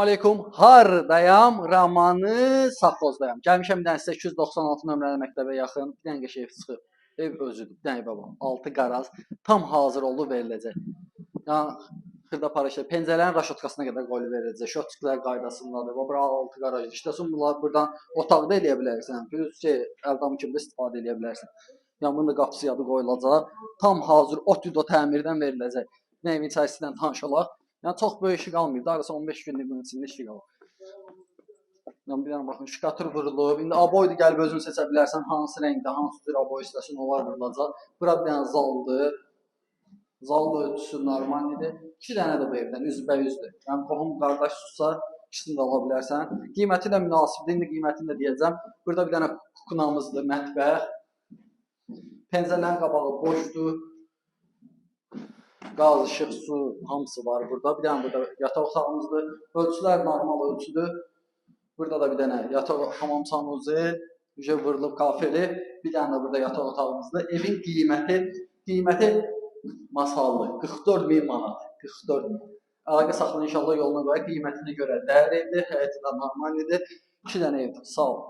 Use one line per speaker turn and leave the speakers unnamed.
Aleyküm, hardayam, Ramanı Safxozdayam. Gəlmişəm bir dənə sizə 296 nömrəli məktəbə yaxın, bir dənə qəşəng çıxıb. Ev özüdür, bir dənə baba, 6 qaraz, tam hazır olub veriləcək. Yəni xırda para şey, pəncərələrin raşotkasına qədər qoyulub veriləcək. Şotçuklar qaydasındadır. Və bura 6 qaraj. İşte son bunlar buradan otaqda eləyə bilərsən. Plus şey, əldam kimi də istifadə eləyə bilərsən. Yəni bunun da qapısı yadı qoyulacaq. Tam hazır OTÜDO təmirdən veriləcək. Nə evin içərisindən tanış olaq. Yəni çox böyük işi qalmayıb. Daha 15 günlük bunun içində işi qalır. Yəni bir dənə baxın, şkatur vurulub. İndi aboydu gəlib özün seçə bilərsən hansı rəngdə, hansı cür aboy istəsən onlar vurulacaq. Bura bir dənə zaldır. Zal ölçüsü normaldir. İki dənə də bu evdən üzbəüzdür. Yəni qohum qardaş tutsa ikisini də ala bilərsən. Qiyməti də münasibdir. İndi qiymətini də deyəcəm. Burada bir dənə kukunamızdır, mətbəx. Pəncərələrin qabağı boşdur. Qaz, işıq, su hamısı var burada. Bir dənə burada yataq otağımızdır. Ölçülər normal ölçüdür. Burada da bir dənə yataq hamam sanuzi, ücə vurulub kafeli. Bir dənə də burada yataq otağımızdır. Evin qiyməti qiyməti masallı 44 min manat. 44 min. Əlaqə saxlayın inşallah yoluna qoyaq. Qiymətinə görə dəyərlidir, həyəti də normaldir. 2 dənə evdir. Sağ ol.